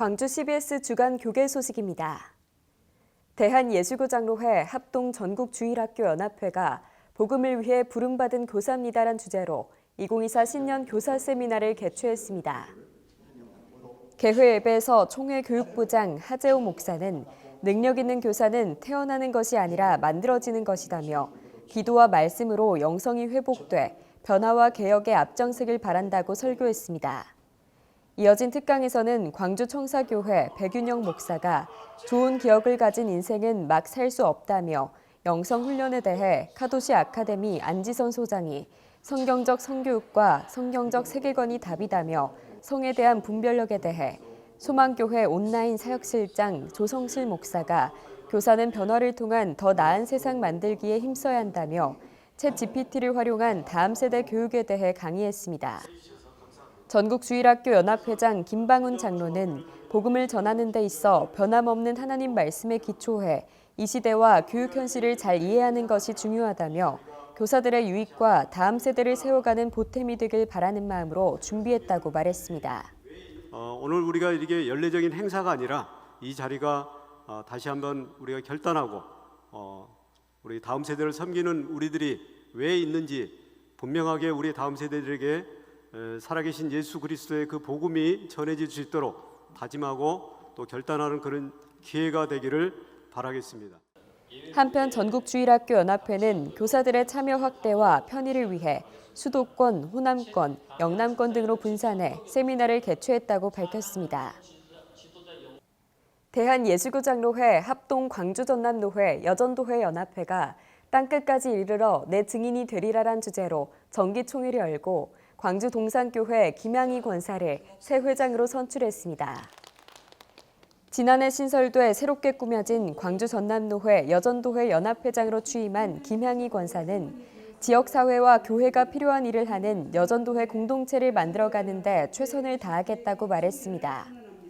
광주 CBS 주간 교계 소식입니다. 대한예수교장로회 합동 전국 주일학교 연합회가 복음을 위해 부름받은 교사입니다란 주제로 2024 신년 교사 세미나를 개최했습니다. 개회 예배에서 총회 교육부장 하재호 목사는 능력 있는 교사는 태어나는 것이 아니라 만들어지는 것이다며 기도와 말씀으로 영성이 회복돼 변화와 개혁에 앞장서길 바란다고 설교했습니다. 이어진 특강에서는 광주 청사교회 백윤영 목사가 좋은 기억을 가진 인생은 막 살 수 없다며 영성 훈련에 대해 카도시 아카데미 안지선 소장이 성경적 성교육과 성경적 세계관이 답이다며 성에 대한 분별력에 대해 소망교회 온라인 사역실장 조성실 목사가 교사는 변화를 통한 더 나은 세상 만들기에 힘써야 한다며 챗 GPT를 활용한 다음 세대 교육에 대해 강의했습니다. 전국주일학교 연합회장 김방훈 장로는 복음을 전하는 데 있어 변함없는 하나님 말씀에 기초해 이 시대와 교육 현실을 잘 이해하는 것이 중요하다며 교사들의 유익과 다음 세대를 세워가는 보탬이 되길 바라는 마음으로 준비했다고 말했습니다. 어, 오늘 우리가 이게 연례적인 행사가 아니라 이 자리가 어, 다시 한번 우리가 결단하고 어, 우리 다음 세대를 섬기는 우리들이 왜 있는지 분명하게 우리 다음 세대들에게 에, 살아계신 예수 그리스도의 그 복음이 전해질 수 있도록 다짐하고 또 결단하는 그런 기회가 되기를 바라겠습니다. 한편 전국주일학교 연합회는 교사들의 참여 확대와 편의를 위해 수도권, 호남권, 영남권 등으로 분산해 세미나를 개최했다고 밝혔습니다. 대한예수교장로회 합동 광주전남노회 여전도회 연합회가 땅끝까지 이르러 내 증인이 되리라란 주제로 정기총회를 열고 광주 동산교회 김양희 권사를 새 회장으로 선출했습니다. 지난해 신설돼 새롭게 꾸며진 광주 전남노회 여전도회 연합회장으로 취임한 김향희 권사는 지역사회와 교회가 필요한 일을 하는 여전도회 공동체를 만들어가는데 최선을 다하겠다고 말했습니다.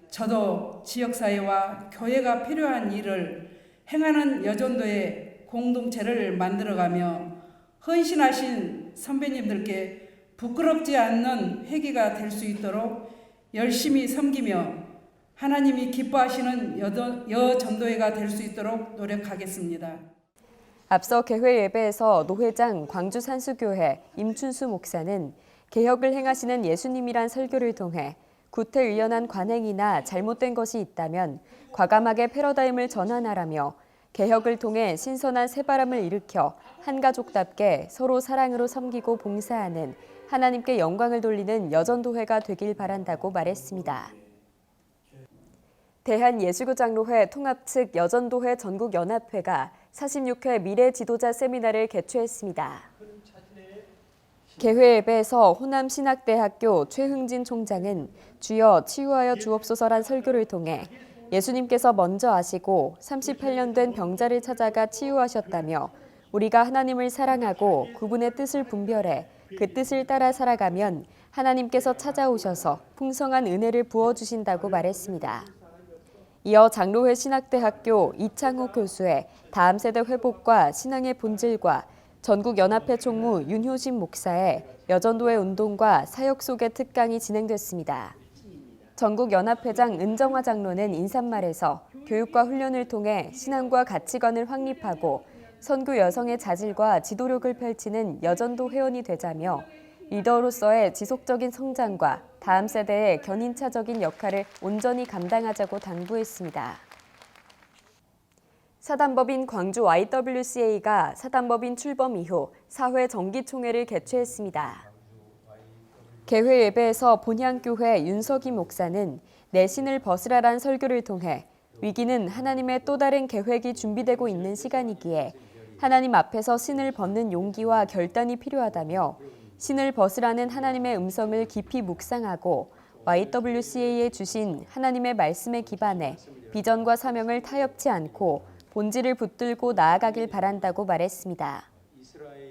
저도 지역사회와 교회가 필요한 일을 행하는 여전도의 공동체를 만들어가며 헌신하신 선배님들께 부끄럽지 않는 회기가 될 수 있도록 열심히 섬기며 하나님이 기뻐하시는 여전- 여전도회가 될 수 있도록 노력하겠습니다. 앞서 개회 예배에서 노회장 광주 산수교회 임춘수 목사는 개혁을 행하시는 예수님이란 설교를 통해 구태의연한 관행이나 잘못된 것이 있다면 과감하게 패러다임을 전환하라며 개혁을 통해 신선한 새바람을 일으켜 한 가족답게 서로 사랑으로 섬기고 봉사하는 하나님께 영광을 돌리는 여전도회가 되길 바란다고 말했습니다. 대한예수교장로회 통합 측 여전도회 전국연합회가 46회 미래 지도자 세미나를 개최했습니다. 개회 예배에서 호남신학대학교 최흥진 총장은 주여 치유하여 주옵소서란 설교를 통해 예수님께서 먼저 아시고 38년 된 병자를 찾아가 치유하셨다며 우리가 하나님을 사랑하고 그분의 뜻을 분별해 그 뜻을 따라 살아가면 하나님께서 찾아오셔서 풍성한 은혜를 부어주신다고 말했습니다. 이어 장로회 신학대학교 이창호 교수의 다음 세대 회복과 신앙의 본질과 전국연합회 총무 윤효신 목사의 여전도의 운동과 사역 속의 특강이 진행됐습니다. 전국연합회장 은정화 장로는 인사말에서 교육과 훈련을 통해 신앙과 가치관을 확립하고 선교 여성의 자질과 지도력을 펼치는 여전도 회원이 되자며 리더로서의 지속적인 성장과 다음 세대의 견인차적인 역할을 온전히 감당하자고 당부했습니다. 사단법인 광주 YWCA가 사단법인 출범 이후 사회 정기총회를 개최했습니다. 개회 예배에서 본향교회 윤석희 목사는 내 신을 벗으라란 설교를 통해 위기는 하나님의 또 다른 계획이 준비되고 있는 시간이기에 하나님 앞에서 신을 벗는 용기와 결단이 필요하다며 신을 벗으라는 하나님의 음성을 깊이 묵상하고 YWCA에 주신 하나님의 말씀에 기반해 비전과 사명을 타협치 않고 본질을 붙들고 나아가길 바란다고 말했습니다.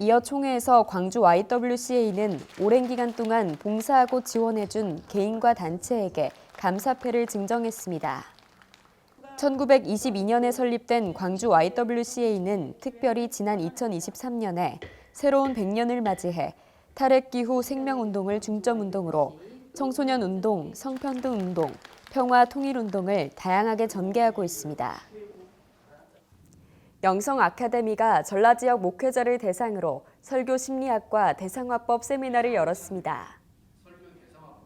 이어 총회에서 광주 YWCA는 오랜 기간 동안 봉사하고 지원해준 개인과 단체에게 감사패를 증정했습니다. 1922년에 설립된 광주 YWCA는 특별히 지난 2023년에 새로운 100년을 맞이해 탈핵 기후 생명운동을 중점 운동으로 청소년 운동, 성평등 운동, 평화 통일 운동을 다양하게 전개하고 있습니다. 영성 아카데미가 전라 지역 목회자를 대상으로 설교 심리학과 대상화법 세미나를 열었습니다.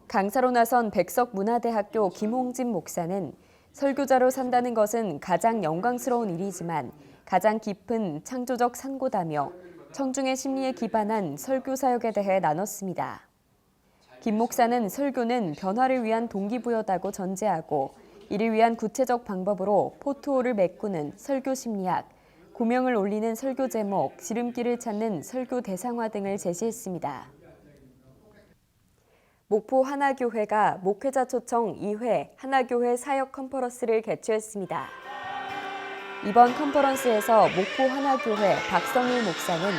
강사로 나선 백석문화대학교 김홍진 목사는 설교자로 산다는 것은 가장 영광스러운 일이지만 가장 깊은 창조적 산고다며 청중의 심리에 기반한 설교 사역에 대해 나눴습니다. 김 목사는 설교는 변화를 위한 동기부여다고 전제하고 이를 위한 구체적 방법으로 포토를 메꾸는 설교 심리학, 고명을 올리는 설교 제목, 지름길을 찾는 설교 대상화 등을 제시했습니다. 목포 하나교회가 목회자 초청 2회 하나교회 사역 컨퍼런스를 개최했습니다. 이번 컨퍼런스에서 목포 하나교회 박성일 목사는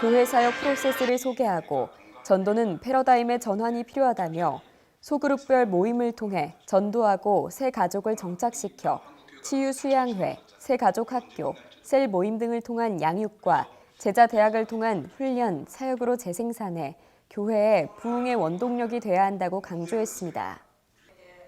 교회 사역 프로세스를 소개하고 전도는 패러다임의 전환이 필요하다며 소그룹별 모임을 통해 전도하고 새 가족을 정착시켜 치유 수양회, 새 가족 학교, 셀 모임 등을 통한 양육과 제자 대학을 통한 훈련, 사역으로 재생산해 교회의 부흥의 원동력이 돼야 한다고 강조했습니다.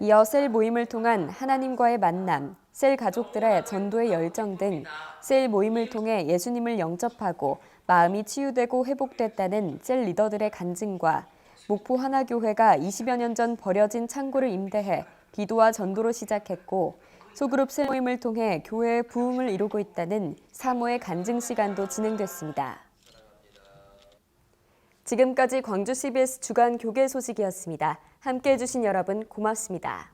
이어 셀 모임을 통한 하나님과의 만남, 셀 가족들의 전도의 열정 등 셀 모임을 통해 예수님을 영접하고 마음이 치유되고 회복됐다는 셀 리더들의 간증과 목포 하나교회가 20여 년 전 버려진 창고를 임대해 기도와 전도로 시작했고 소그룹 셀 모임을 통해 교회의 부흥을 이루고 있다는 사모의 간증 시간도 진행됐습니다. 지금까지 광주 CBS 주간 교계 소식이었습니다. 함께해 주신 여러분 고맙습니다.